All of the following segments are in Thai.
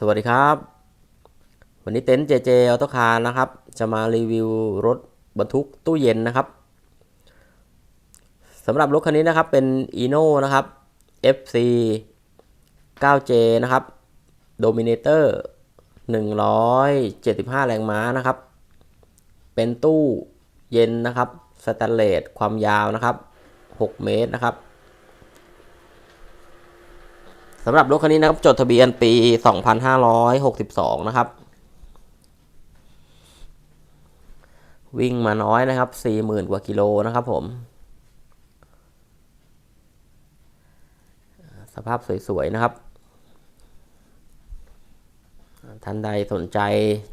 สวัสดีครับ วันนี้เต็นท์ JJ ออโตคาร์นะครับ จะมารีวิวรถบรรทุกตู้เย็นนะครับสำหรับรถคันนี้นะครับเป็น Eno นะครับ FC 9J นะครับ Dominator 175 แรงม้านะครับ เป็นตู้เย็นนะครับสแตนเลสความยาวนะครับ 6 เมตรนะครับ สำหรับรถคันนี้นะครับ จดทะเบียนปี 2562 นะครับ วิ่งมาน้อยนะครับ 40,000 กว่ากิโลนะครับผม สภาพสวย ๆ นะครับ ท่านใดสนใจ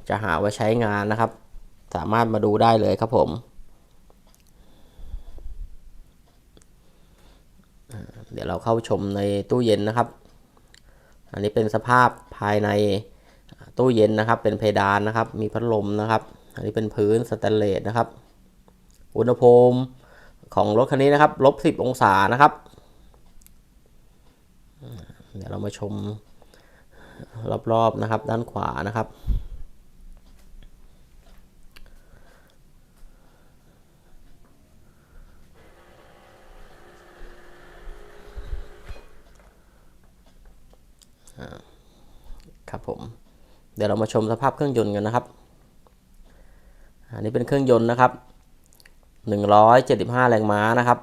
จะหาไว้ใช้งานนะครับ สามารถมาดูได้เลยครับผมเดี๋ยวเราเข้าชมในตู้เย็นนะครับ อันนี้เป็นสภาพภายในตู้เย็นนะครับ เป็นเพดานนะครับ มีพัดลมนะครับ อันนี้เป็นพื้นสแตนเลสนะครับ อุณหภูมิของรถคันนี้นะครับลบ10องศานะครับ เดี๋ยวเรามาชมรอบๆนะครับ ด้านขวานะครับ ครับผม เดี๋ยวเรามาชมสภาพเครื่องยนต์กันนะครับอันนี้เป็นเครื่องยนต์นะครับ 175 แรงม้านะครับ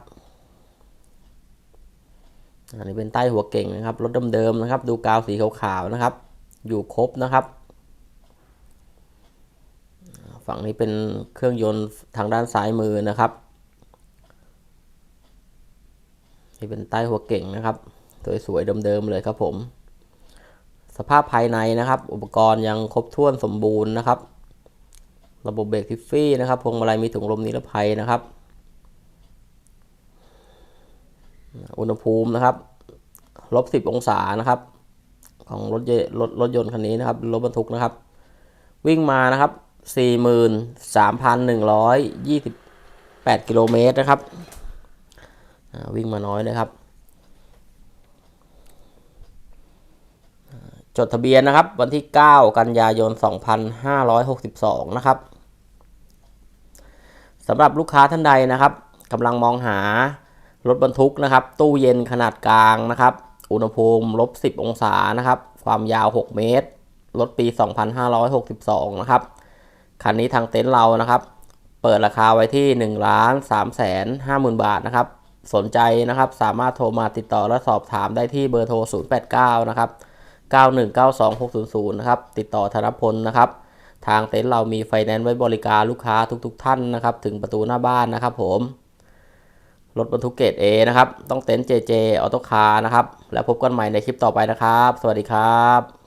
อันนี้เป็นใต้หัวเก่งนะครับ รถเดิมๆนะครับ ดูกาวสีขาวๆนะครับ อยู่ครบนะครับ ฝั่งนี้เป็นเครื่องยนต์ทางด้านซ้ายมือนะครับ นี่เป็นใต้หัวเก่งนะครับ สวยๆเดิมๆเลยครับผม สภาพภายในนะครับ อุปกรณ์ยังครบถ้วนสมบูรณ์นะครับ ระบบเบรกทิฟฟี่นะครับ พวงมาลัยมีถุงลมนิรภัยนะครับ อุณหภูมินะครับลบ10องศานะครับ ของรถรถรถยนต์คันนี้นะครับ รถบรรทุกนะครับ วิ่งมานะครับ43,128กิโลเมตรนะครับ วิ่งมาน้อยนะครับ จดทะเบียนนะครับ วันที่ 9 กันยายน 2562 นะครับสำหรับลูกค้าท่านใดนะครับกำลังมองหารถบรรทุกนะครับ ตู้เย็นขนาดกลางนะครับ อุณหภูมิลบ 10 องศานะครับ ความยาว 6 เมตร รถปี 2562 นะครับ คันนี้ทางเต็นท์เรานะครับ เปิดราคาไว้ที่ 1 ล้าน3แสน50,000 บาทนะครับ สนใจนะครับ สามารถโทรมาติดต่อและสอบถามได้ที่เบอร์โทร 089 นะครับ 9192600นะครับติดต่อธนพลนะครับ ทางเต็นท์เรามีไฟแนนซ์ไว้บริการลูกค้าทุกๆทท่านนะครับ ถึงประตูหน้าบ้านนะครับผม รถบรรทุกเกรด A นะครับ ต้องเต็นท์ JJ ออโตคาร์นะครับ แล้วพบกันใหม่ในคลิปต่อไปนะครับ สวัสดีครับ